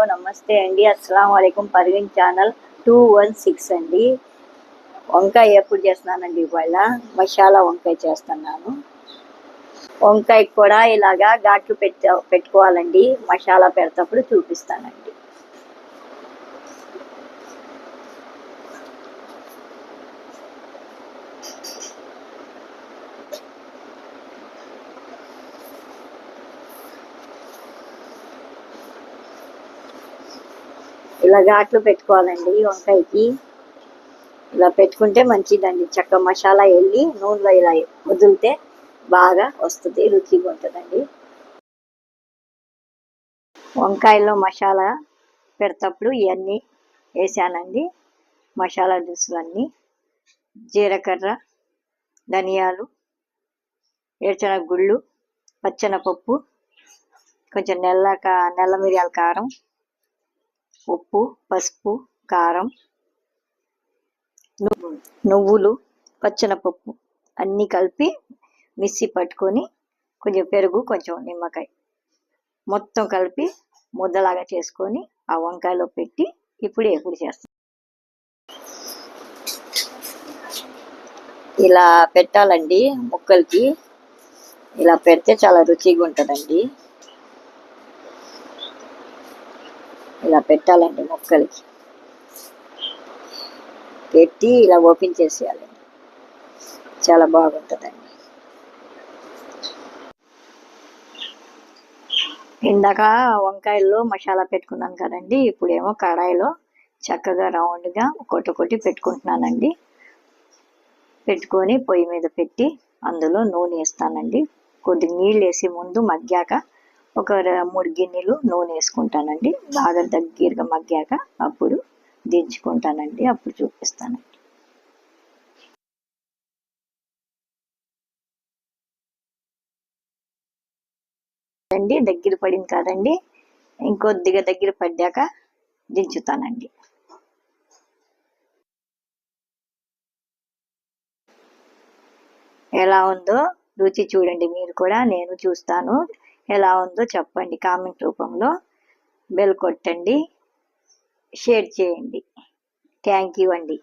Hello నమస్తే అండి. అస్సలం వలైకుం Parveen channel two one six అండి. వంకాయ ఎప్పుడు చేస్తున్నానండి ఇవాళ? మసాలా వంకాయ చేస్తున్నాను. వంకాయ కూడా ఇలాగా ఘాట్లు పెట్ట పెట్టుకోవాలండి. మసాలా పెడతప్పుడు చూపిస్తానండి. ఇలా ఘాట్లు పెట్టుకోవాలండి వంకాయకి. ఇలా పెట్టుకుంటే మంచిదండి. చక్క మసాలా వెళ్ళి నూనెలో ఇలా వదిలితే బాగా వస్తుంది రుచిగా ఉంటుందండి. వంకాయలో మసాలా పెడతప్పుడు ఇవన్నీ వేసానండి. మసాలా దినుసులన్నీ జీలకర్ర ధనియాలు ఏడ్చన గుళ్ళు పచ్చనపప్పు కొంచెం నెల్ల కా నల్ల మిరియాల కారం ఉప్పు పసుపు కారం నువ్వులు పచ్చనపప్పు అన్నీ కలిపి మిక్సీ పట్టుకొని కొంచెం పెరుగు కొంచెం నిమ్మకాయ మొత్తం కలిపి ముద్దలాగా చేసుకొని ఆ వంకాయలో పెట్టి ఇప్పుడు ఎప్పుడు చేస్తాం. ఇలా పెట్టాలండి ముక్కలకి. ఇలా పెడితే చాలా రుచిగా ఉంటుందండి. ఇలా పెట్టాలండి మొక్కలకి పెట్టి ఇలా ఓపెన్ చేసేయాలండి చాలా బాగుంటుందండి. ఇందాక వంకాయల్లో మసాలా పెట్టుకున్నాను కదండి ఇప్పుడేమో కడాయిలో చక్కగా రౌండ్గా ఒకటి ఒకటి పెట్టుకుంటున్నానండి. పెట్టుకొని పొయ్యి మీద పెట్టి అందులో నూనె వేస్తానండి. కొద్ది నీళ్ళు వేసి ముందు మగ్గాక ఒక మూడు గిన్నెలు నూనె వేసుకుంటానండి. బాగా దగ్గరగా మగ్గాక అప్పుడు దించుకుంటానండి. అప్పుడు చూపిస్తానండి అండి దగ్గర పడింది కదండి. ఇంకొద్దిగా దగ్గర పడ్డాక దించుతానండి. ఎలా ఉందో రుచి చూడండి మీరు కూడా. నేను చూస్తాను. ఎలా ఉందో చెప్పండి కామెంట్ రూపంలో. బెల్ కొట్టండి. షేర్ చేయండి. థ్యాంక్ యూ అండి.